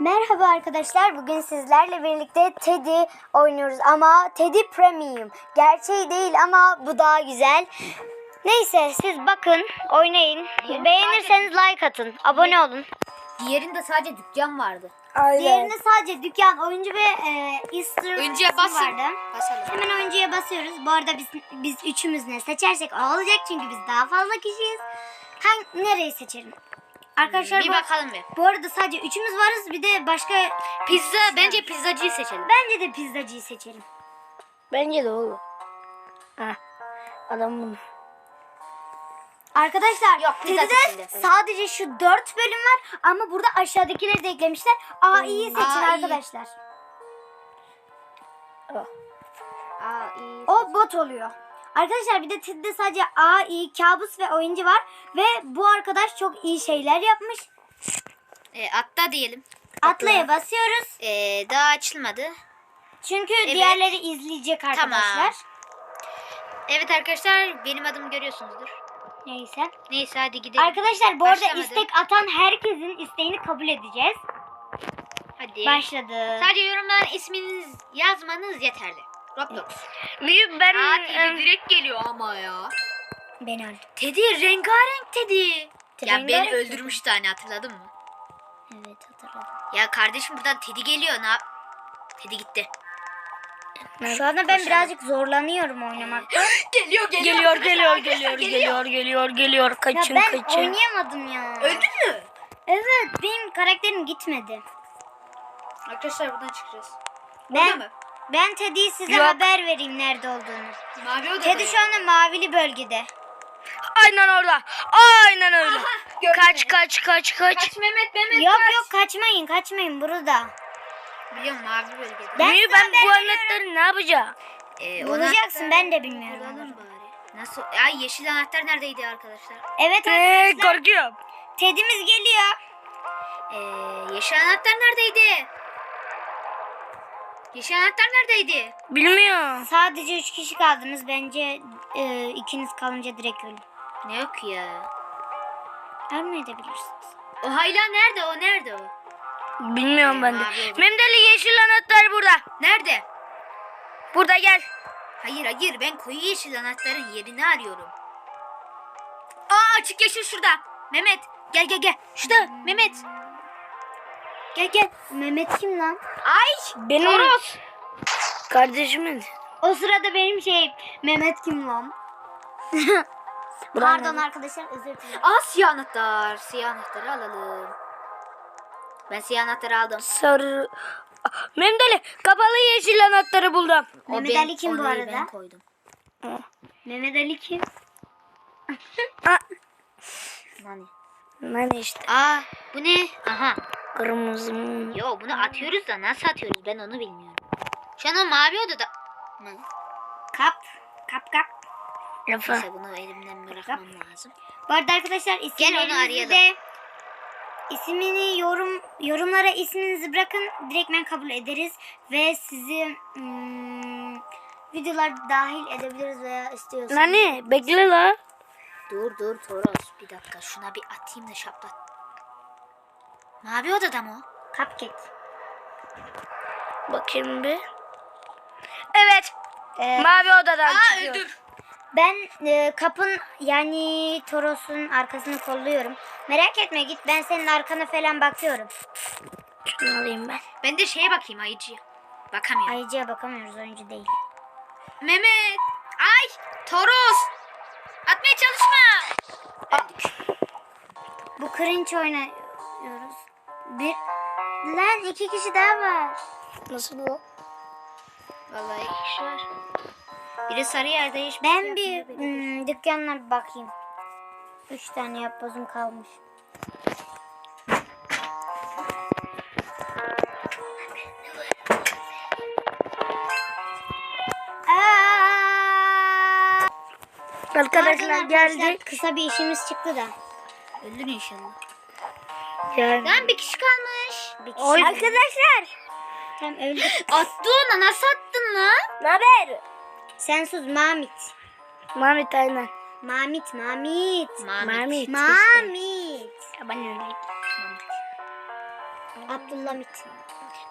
Merhaba arkadaşlar. Bugün sizlerle birlikte Teddy oynuyoruz ama Teddy Premium. Gerçeği değil ama bu daha güzel. Neyse siz bakın, oynayın. Beğenirseniz like atın, abone olun. Diğerinde sadece dükkan vardı. Diğerinde sadece dükkan, oyuncu ve e, Easter Oyuncuya kısmı basın. vardı. Basalım. Hemen oyuncuya basıyoruz. Bu arada biz biz üçümüz ne seçersek o olacak çünkü biz daha fazla kişiyiz. Hangi nereyi seçelim? Arkadaşlar Bir bu, bakalım bir. bu arada sadece üçümüz varız. Bir de başka Pizza bence pizzacıyı seçelim. Bence de pizzacıyı seçelim. Bence de oğlum. Ha. Adam bunu. Arkadaşlar Yok, pizza seçildi. sadece şu dört bölüm var ama burada aşağıdakileri de eklemişler. A'yı seçin A, iyi. arkadaşlar. Aa iyi. O bot oluyor. Arkadaşlar bir de Teddy'de sadece A, İ, kabus ve oyuncu var. Ve bu arkadaş çok iyi şeyler yapmış. E, atla diyelim. Atlaya basıyoruz. E, daha açılmadı. Çünkü diğerleri izleyecek arkadaşlar. Evet arkadaşlar benim adımı görüyorsunuzdur. Neyse. Neyse hadi gidelim. Arkadaşlar bu arada Başlamadı. istek atan herkesin isteğini kabul edeceğiz. Hadi. Başladı. Sadece yorumlara isminiz yazmanız yeterli. Roblox. Büyük ben Aa Teddy direkt geliyor ama ya. Ben öldüm. Teddy rengarenk Teddy. Ya Rengarenk beni öldürmüştü hani hatırladın mı? Evet hatırladım. Ya kardeşim buradan Teddy geliyor ne yap? Teddy gitti. Şu anda ben birazcık zorlanıyorum oynamakta. Geliyor geliyor geliyor geliyor geliyor geliyor geliyor Ya kaçın ben kaçın. oynayamadım ya. Öldün mü? Evet benim karakterim gitmedi. Arkadaşlar buradan çıkacağız. Ben- Burada mı? Ben Teddy'ye size Yok. haber vereyim nerede olduğunu. Mavi odada. Teddy şu anda mavili bölgede. Aynen orada. Aynen öyle. gördüm kaç kaç kaç kaç. Kaç Mehmet Mehmet Yok kaç. yok kaçmayın kaçmayın burada. Biliyorum mavi bölgede. Ben ben bu anahtarı ne yapacağım? Ee, Bulacaksın, ben de bilmiyorum Bulalım bari. Nasıl? Ay yeşil anahtar neredeydi arkadaşlar? Evet Ee, arkadaşlar korkuyorum. Teddy'miz geliyor. Ee, yeşil anahtar neredeydi? Yeşil anahtar neredeydi? Bilmiyorum. Sadece üç kişi kaldınız. Bence e, ikiniz kalınca direkt ölün. Ne yok ya? Ölmeyebilirsiniz. O hayla nerede o? Nerede o? Bilmiyorum ben de. Oldu. Memdeli yeşil anahtar burada. Nerede? Burada gel. Hayır hayır ben koyu yeşil anahtarın yerini arıyorum. Aa açık yeşil şurada. Mehmet gel gel gel. Şurada Mehmet. Gel gel. Mehmet kim lan? Ay Benim Toros. kardeşimin. O sırada benim şey Mehmet kim lan? Pardon arkadaşlar özür dilerim. Aa siyah anahtar. Siyah anahtarı alalım. Ben siyah anahtarı aldım. Sarı. Memdeli kapalı yeşil anahtarı buldum. O Mehmet ben- Ali kim bu onu arada? Ben koydum. Mehmet Ali kim? Ha, Nani? işte Aa bu ne? Aha. Kırmızı. Yo bunu atıyoruz da nasıl atıyoruz ben onu bilmiyorum. Şu an o mavi odada. Ne? Kap. Kap kap. Lafa. Neyse bunu elimden bırakmam lazım. Bu arada arkadaşlar isimlerinizi de ismini yorum yorumlara isminizi bırakın. Direkt ben kabul ederiz ve sizi hmm, videolar dahil edebiliriz veya istiyorsanız. Nani bekle la. Dur dur Toros bir dakika şuna bir atayım da şaplat. Mavi odada mı o? Cupcake. Bakayım bir. Evet. Ee, Mavi odadan çıkıyor. ben e, kapın yani Toros'un arkasını kolluyorum. Merak etme git ben senin arkana falan bakıyorum. Şunu alayım ben. Ben de şeye bakayım ayıcıya. Bakamıyorum. Ayıcıya bakamıyoruz oyuncu değil. Mehmet. Ay Toros. Atmaya çalışma. Öldük. Bu cringe oynuyoruz. Bir Lan iki kişi daha var. Nasıl bu? Vallahi iki kişi var. Biri sarı yerde hiç Ben bir hmm, dükkanına bir bakayım. Üç tane yapbozum kalmış. Aa! Arkadaşlar Pardon geldik. Kısa bir işimiz çıktı da. Öldün inşallah. Yani. Lan bir kişi kalmış. Bir kişi Oy. Arkadaşlar. Öldük. Attı ona nasıl attın lan? Ne haber? Sen sus Mamit. Mehmet aynen. Mamit, Mamit. Mehmet. Mamit. Ya ben öyle. Abdülhamit.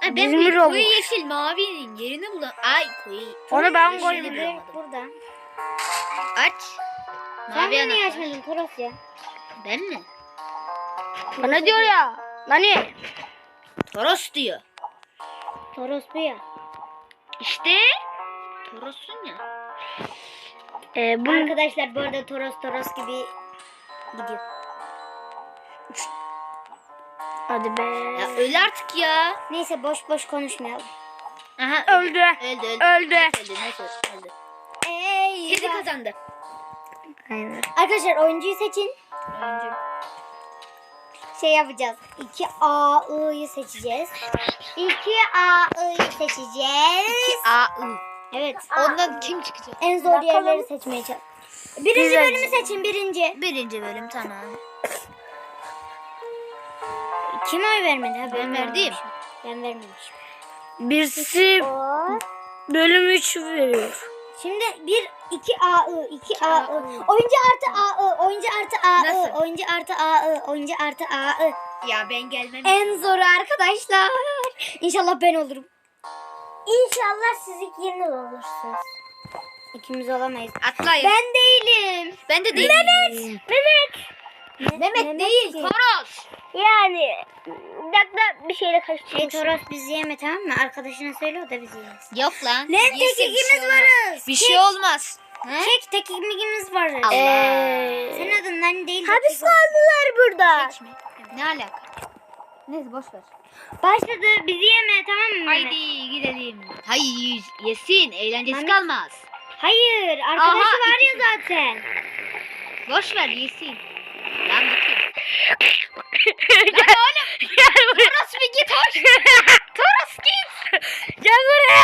Ay ben Bizim bir koyu yeşil mavinin yerini bulam. Ay koyu. Onu ben bulamadım. Burada. Aç. Sen Mavi de niye anahtar. açmadın Toros ya? Ben mi? Bana diyor ya. Nani? Toros diyor. Toros bu ya. İşte. Toros'un ya. Ee, bunun Arkadaşlar bu arada Toros Toros gibi gidiyor. Hadi be. Ya öl artık ya. Neyse boş boş konuşmayalım. Öldü. Aha Öldü öldü. Öldü. Öldü neyse öldü. Ey Kedi kazandı. Aynen. Arkadaşlar oyuncuyu seçin. Oyuncu. Şey yapacağız. 2 A I'yı seçeceğiz. 2 A I'yı seçeceğiz. A I. Evet. Ondan kim çıkacak? En zor yerleri seçmeye çalış. Birinci Güzel. bölümü seçin birinci. Birinci bölüm tamam. Kim oy vermedi? Ha, Ben verdim. vermemişim. Ben vermemişim. Birisi bölüm 3 veriyor. Şimdi 1 2 A I 2 A I. Oyuncu artı A I. Oyuncu artı A I. Nasıl? Oyuncu artı A I. Oyuncu artı A I. Ya ben gelmem. En zoru arkadaşlar. İnşallah ben olurum. İnşallah siz ikiniz olursunuz. İkimiz olamayız. Atlayın. Ben değilim. Ben de değilim. Mehmet. Mehmet değil. ki. Toros. Yani bir dakika bir şeyle Şey karıştırmış. Toros bizi yeme tamam mı? Arkadaşına söyle o da bizi yesin. Yok lan. Lan tek şey ikimiz olmaz. varız. Bir şey olmaz. He? Çek tek ikimiz varız. Allah. Ee, Senin adın lan değil. de hapis tek- kaldılar burada. Seçme. Ne alaka? Neyse boş ver. Başladı bizi yeme tamam mı? Mehmet? Haydi gidelim. Hayır yesin. Eğlencesi Mehmet. kalmaz. Hayır arkadaşı Aha, var ya zaten. Boş ver yesin. Lan oğlum. Gel buraya. Toros bir git hoş. Toros git. Gel buraya.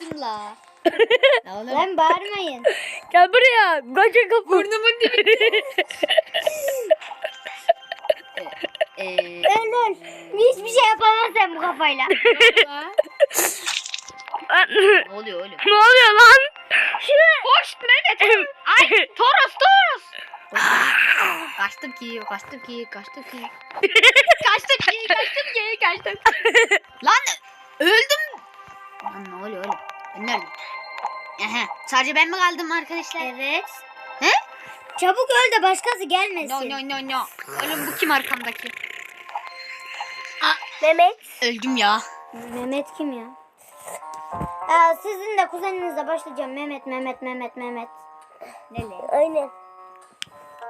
Dur la. Oğlum. Lan bağırmayın. Gel buraya. Koca kapı. Burnumun dibinde. Eee. Öl öl. Hiçbir şey yapamaz sen bu kafayla. ne oluyor oğlum? ne oluyor lan? Hoş Mehmet. Ay Toros Toros. kaçtım ki kaçtım ki kaçtım ki. kaçtım ki kaçtım ki kaçtım. Lan öldüm. Lan ne oluyor oğlum? Ben neredeyim? Aha, sadece ben mi kaldım arkadaşlar? evet. He? Çabuk öl de başkası gelmesin. No no no no. Oğlum bu kim arkamdaki? Mehmet. Öldüm ya. Mehmet kim ya? Aa, sizin de kuzeninizle başlayacağım. Mehmet, Mehmet, Mehmet, Mehmet. Nele? Aynen.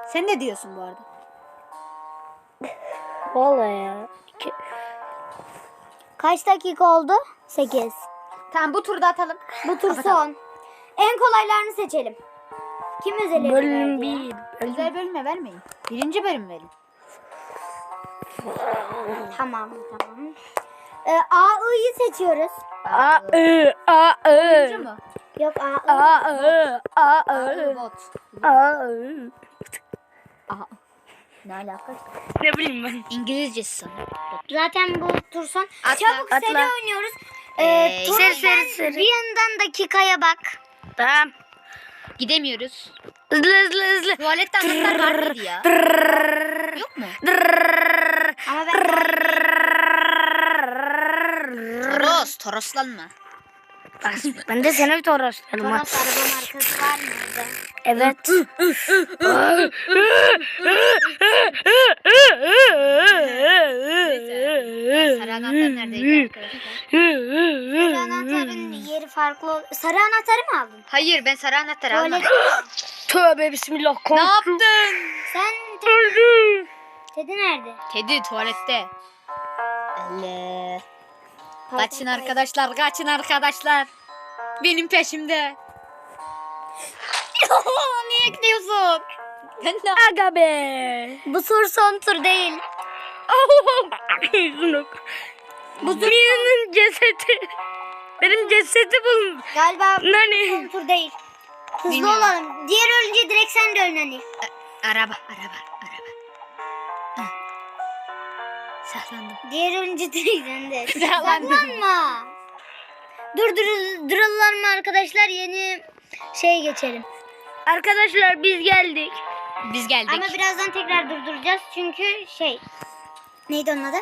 Sen ne diyorsun bu arada? Vallahi ya. İki- Kaç dakika oldu? 8. Tamam bu turda atalım. Bu tur Kapatalım. son. En kolaylarını seçelim. Kim özel Bölüm verdi ya? 1. Özel bölüme vermeyin. Birinci bölüm verin. Tamam, tamam. Ee, A, I'yi seçiyoruz. A I A Birinci I. mu? Yok A, I. A I A. Bot. A I. Aha. Ne alaka? Ne bileyim ben. İngilizcesi sanırım. Zaten bu tur son. Atla, Çabuk atla. seri oynuyoruz. Ee, Ee, Turun seri, seri, seri. Bir yandan dakikaya bak. Tamam. Gidemiyoruz. Hızlı hızlı hızlı. Tuvalette anahtar var mıydı ya? Yok mu? Ama ben Toros. Toroslanma. Ben de sana bir toroslarım ha. Toros araba markası var mı orada? Evet. Sarı anahtar neredeydi arkadaşlar? Sarı anahtarın yeri farklı. Sarı anahtarı mı aldın? Hayır ben sarı anahtar Tuvalet. almadım. Tövbe bismillah Ne korktum. yaptın? Sen Öldüm. Teddy nerede? Kedi tuvalette. Allah. Kaçın arkadaşlar, kaçın arkadaşlar. Benim peşimde. Niye gidiyorsun? Aga be. Bu tur son tur değil. Yüzünü. Bu birinin cesedi. Benim cesedi bulun. Galiba bu Nani? son tur değil. Hızlı Bilmiyorum. olalım. Diğer ölünce direkt sen de öl Nani. araba, araba, araba. Hah. Saklandım. Diğer ölünce direkt sen de. Saklandım. Saklanma. Dur dur duralım arkadaşlar? Yeni şey geçelim. Arkadaşlar biz geldik. Biz geldik. Ama birazdan tekrar durduracağız çünkü şey neydi onun adı?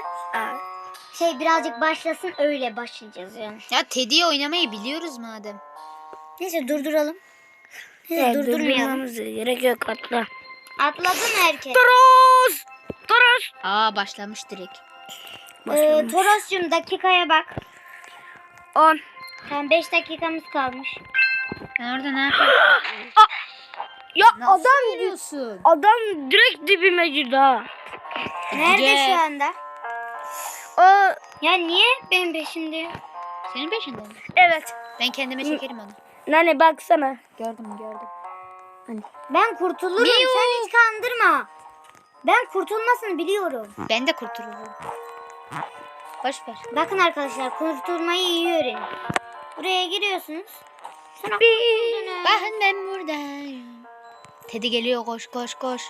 şey birazcık başlasın öyle başlayacağız yani. Ya Teddy'yi oynamayı biliyoruz madem. Neyse durduralım. Neyse Evet, durdurmayalım. gerek yok atla. Atladı mı herkes? Toros! Toros! Aa başlamış direkt. Ee, Toros'cum dakikaya bak. 10. Tamam 5 dakikamız kalmış. Sen orada ne yapıyorsun? Ya Nasıl adam yürüyorsun? adam direkt dibime girdi ha. Nerede Gel. şu anda? O Ya niye benim peşimde? Senin peşinde mi? evet. Ben kendime çekerim onu. Nane baksana. Gördüm gördüm. Ben kurtulurum. Sen hiç kandırma. Ben kurtulmasını biliyorum. Ben de kurtulurum. Boş ver. Bakın arkadaşlar kurtulmayı iyi öğrenin. Buraya giriyorsunuz. Sonra kurtuldunuz. Teddy geliyor koş koş koş.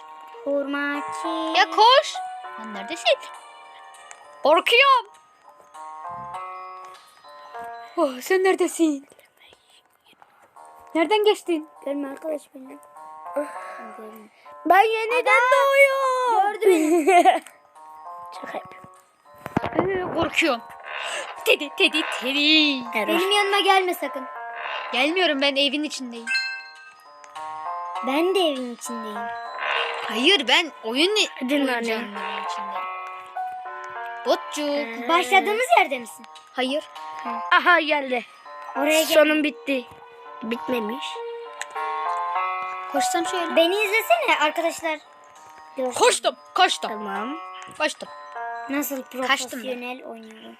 Hurmaçı. Ya koş. Lan neredesin? Korkuyorum. Oh, sen neredesin? Nereden geçtin? Görme arkadaş beni. Ben yeniden doğuyorum. Gördü beni. Şaka yapıyorum. Ee, korkuyorum. Teddy, Teddy, Teddy. Benim yanıma gelme sakın. Gelmiyorum ben evin içindeyim. Ben de evin içindeyim. Hayır ben oyun Hadi oyuncağının evin içindeyim. Botçuk. Başladığımız yerde misin? Hayır. Aha geldi. Oraya gel. Sonun bitti. Bitmemiş. Koşsam şöyle. Beni izlesene arkadaşlar. Görsün. Koştum, koştum, Tamam. koştum. Nasıl Kaçtım profesyonel oynuyorum.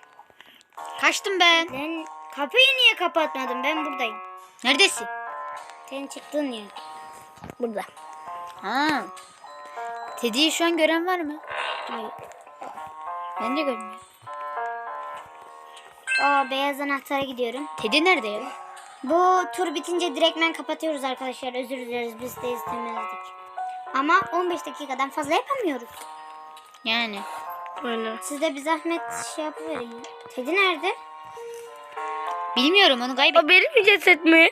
Kaçtım ben. Ben kapıyı niye kapatmadın? Ben buradayım. Neredesin? Senin çıktığın yer. Burada. Ha. Teddy'yi şu an gören var mı? Hayır. Ben de görmüyorum. Aa beyaz anahtara gidiyorum. Teddy nerede ya? Bu tur bitince direktmen kapatıyoruz arkadaşlar. Özür dileriz biz de istemezdik. Ama 15 dakikadan fazla yapamıyoruz. Yani. Öyle. Siz de bir zahmet şey yapıverin. Teddy nerede? Bilmiyorum onu kaybettim. O benim mi ceset mi?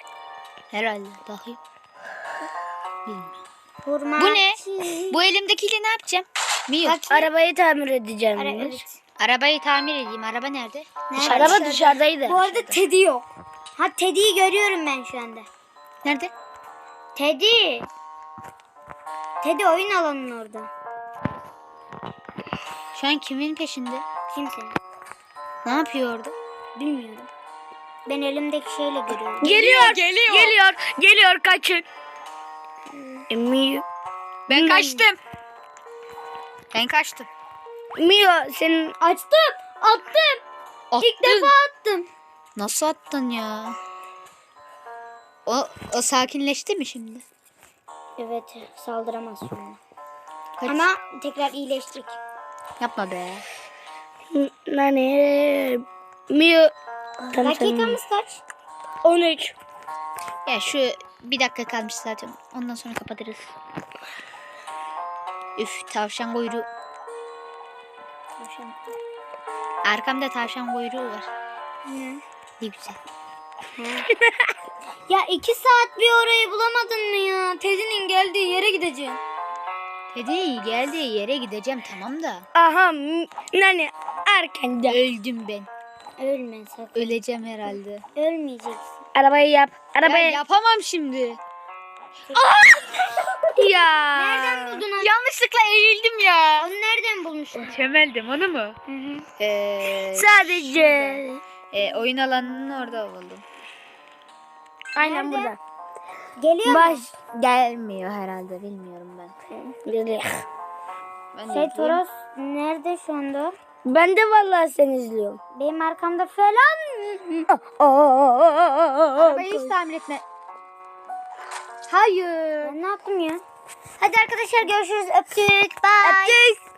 Herhalde. Bakayım. Hurma. Bu ne? Bu elimdekiyle ne yapacağım? Mio. Arabayı tamir edeceğim. Ara, evet. Arabayı tamir edeyim. Araba nerede? Nerede? Araba dışarıdaydı. Bu arada Teddy yok. Ha Teddy'yi görüyorum ben şu anda. Nerede? Teddy. Teddy oyun alanının orada. Şu an kimin peşinde? Kimsenin. Ne yapıyor orada? Bilmiyorum. Ben elimdeki şeyle görüyorum. Geliyor, geliyor. Geliyor. Geliyor kaçın. Mio. Ben kaçtım. Ben kaçtım. Mio senin Açtım. Attım. Attın. İlk defa attım. Nasıl attın ya? O, o sakinleşti mi şimdi? Evet saldıramaz an. Kaç- Ama tekrar iyileştik. Yapma be. nane Mio Dakikamız kaç? 13. Ya şu bir dakika kalmış zaten. Ondan sonra kapatırız. Üf tavşan kuyruğu. Arkamda tavşan kuyruğu var. Ne? Ne güzel. Ya iki saat bir orayı bulamadın mı ya? Teddy'nin geldiği yere gideceğim. Teddy geldiği yere gideceğim tamam da. Aha nane erkende. Öldüm ben. Ölme sakın. Öleceğim herhalde. Ölmeyeceksin. Arabayı yap. Arabayı yapamam şimdi. ya. Nereden buldun onu? Yanlışlıkla eğildim ya. Onu nereden bulmuşsun? Çömeldim onu mu? Hı hı. Ee, Sadece. e, oyun alanının orada buldum. Aynen Nerede? burada. Geliyor mu? Baş. Gelmiyor herhalde bilmiyorum ben. Geliyor. Ben Şey izleyeyim. Toros nerede şu anda? Ben de vallahi seni izliyorum. Benim arkamda falan. Arabayı hiç tamir etme. Hayır. Ben ne yaptım ya? Hadi arkadaşlar görüşürüz. Öptük. Bye. Öptük.